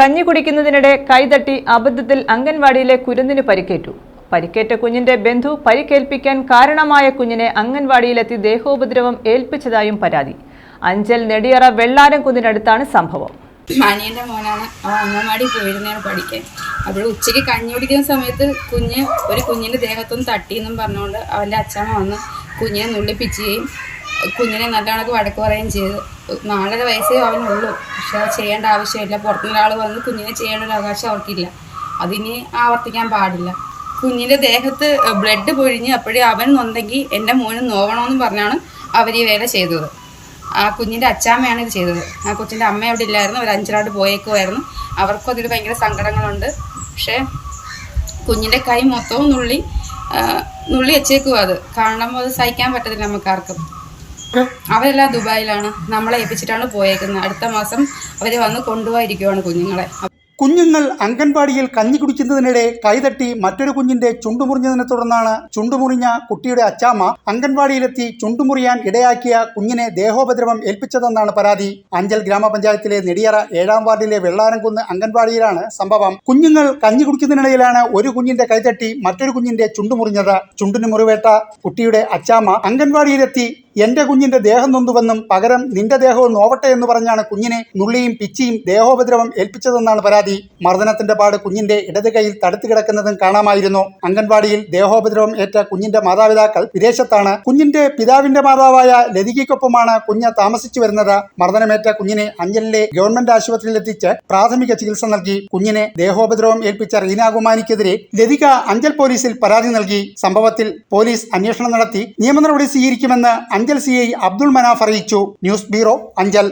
കഞ്ഞി കുടിക്കുന്നതിനിടെ കൈതട്ടി അബദ്ധത്തിൽ അംഗൻവാടിയിലെ കുരുന്നിന് പരിക്കേറ്റു. പരിക്കേറ്റ കുഞ്ഞിന്റെ ബന്ധു പരിക്കേൽപ്പിക്കാൻ കാരണമായ കുഞ്ഞിനെ അംഗൻവാടിയിലെത്തി ദേഹോപദ്രവം ഏൽപ്പിച്ചതായും പരാതി. അഞ്ചൽ നെടിയറ വെള്ളാരം കുന്നിനടുത്താണ് സംഭവം. മാനിയന്റെ മോനാണ്. അവൻ അംഗൻവാടി പോയിരുന്നാണ് പഠിക്കാൻ. അപ്പോൾ ഉച്ചയ്ക്ക് കഞ്ഞി കുടിക്കുന്ന സമയത്ത് കുഞ്ഞ് ഒരു കുഞ്ഞിന്റെ ദേഹത്തൊന്ന് തട്ടിയെന്നും പറഞ്ഞുകൊണ്ട് അവന്റെ അച്ഛമ്മ വന്ന് കുഞ്ഞിനെ നുള്ളിപ്പിച്ചുകയും കുഞ്ഞിനെ നല്ല കണക്ക് വഴക്ക് പറയുകയും ചെയ്തു. നാലര വയസ്സേ അവനുള്ളൂ. പക്ഷെ അത് ചെയ്യേണ്ട ആവശ്യമില്ല. പുറത്തുനിന്നൊരാൾ വന്ന് കുഞ്ഞിനെ ചെയ്യേണ്ട ഒരു അവകാശം അവർക്കില്ല. അതിനി ആവർത്തിക്കാൻ പാടില്ല. കുഞ്ഞിന്റെ ദേഹത്ത് ബ്ലഡ് പൊഴിഞ്ഞ് അപ്പോഴേ അവൻ നൊന്നെങ്കിൽ എന്റെ മോന് നോവണമെന്ന് പറഞ്ഞാണ് അവർ ഈ വേല ചെയ്തത്. ആ കുഞ്ഞിന്റെ അച്ചാമ്മയാണ് ഇത് ചെയ്തത്. ആ കൊച്ചിന്റെ അമ്മ അവിടെ ഇല്ലായിരുന്നു. അവർ അഞ്ചിലോട്ട് പോയേക്കുമായിരുന്നു അവർക്കും അതിൽ ഭയങ്കര സങ്കടങ്ങളുണ്ട്. പക്ഷേ കുഞ്ഞിന്റെ കൈ മൊത്തവും നുള്ളി നുള്ളി വെച്ചേക്കും അത്. കാണുമ്പോൾ അത് സഹിക്കാൻ പറ്റത്തില്ല നമുക്കാർക്കും. അവരെല്ലാം ദുബായിലാണ്. നമ്മളെ ഏൽപ്പിച്ചിട്ടാണ് പോയേക്കുന്നത്. അടുത്ത മാസം അവർ വന്ന് കൊണ്ടുപോയിരിക്കുവാണ് കുഞ്ഞുങ്ങളെ. കുഞ്ഞുങ്ങൾ അംഗൻവാടിയിൽ കഞ്ഞി കുടിക്കുന്നതിനിടെ കൈതട്ടി മറ്റൊരു കുഞ്ഞിന്റെ ചുണ്ടുമുറിഞ്ഞതിനെ തുടർന്നാണ് ചുണ്ടുമുറിഞ്ഞ കുട്ടിയുടെ അച്ചാമ്മ അംഗൻവാടിയിലെത്തി ചുണ്ടുമുറിയാൻ ഇടയാക്കിയ കുഞ്ഞിനെ ദേഹോപദ്രവം ഏൽപ്പിച്ചതെന്നാണ് പരാതി. അഞ്ചൽ ഗ്രാമപഞ്ചായത്തിലെ നെടിയറ ഏഴാം വാർഡിലെ വെള്ളാരംകുന്ന് അംഗൻവാടിയിലാണ് സംഭവം. കുഞ്ഞുങ്ങൾ കഞ്ഞി കുടിക്കുന്നതിനിടയിലാണ് ഒരു കുഞ്ഞിന്റെ കൈതട്ടി മറ്റൊരു കുഞ്ഞിന്റെ ചുണ്ടുമുറിഞ്ഞത്. ചുണ്ടിന് മുറിവേട്ട കുട്ടിയുടെ അച്ചാമ്മ അംഗൻവാടിയിലെത്തി എന്റെ കുഞ്ഞിന്റെ ദേഹം നൊന്തുവെന്നും പകരം നിന്റെ ദേഹവും നോവട്ടെ എന്ന് പറഞ്ഞാണ് കുഞ്ഞിനെ നുള്ളിയും പിച്ചിയും ദേഹോപദ്രവം ഏൽപ്പിച്ചതെന്നാണ് പരാതി. മർദ്ദനത്തിന്റെ പാട് കുഞ്ഞിന്റെ ഇടത് കൈയിൽ തടുത്തു കിടക്കുന്നതും കാണാമായിരുന്നു. അംഗൻവാടിയിൽ ദേഹോപദ്രവം ഏറ്റ കുഞ്ഞിന്റെ മാതാപിതാക്കൾ വിദേശത്താണ്. കുഞ്ഞിന്റെ പിതാവിന്റെ മാതാവായ ലതികയ്ക്കൊപ്പമാണ് കുഞ്ഞ് താമസിച്ചു വരുന്നത്. മർദ്ദനമേറ്റ കുഞ്ഞിനെ അഞ്ചലിലെ ഗവൺമെന്റ് ആശുപത്രിയിൽ എത്തിച്ച് പ്രാഥമിക ചികിത്സ നൽകി. കുഞ്ഞിനെ ദേഹോപദ്രവം ഏൽപ്പിച്ച റീനാകുമാനിക്കെതിരെ ലതിക അഞ്ചൽ പോലീസിൽ പരാതി നൽകി. സംഭവത്തിൽ പോലീസ് അന്വേഷണം നടത്തി. നിയമ നടപടി സ്വീകരിക്കുമെന്ന് അഞ്ചൽ സി ഐ അബ്ദുൾ മനാഫ് അറിയിച്ചു. News bureau Anchal.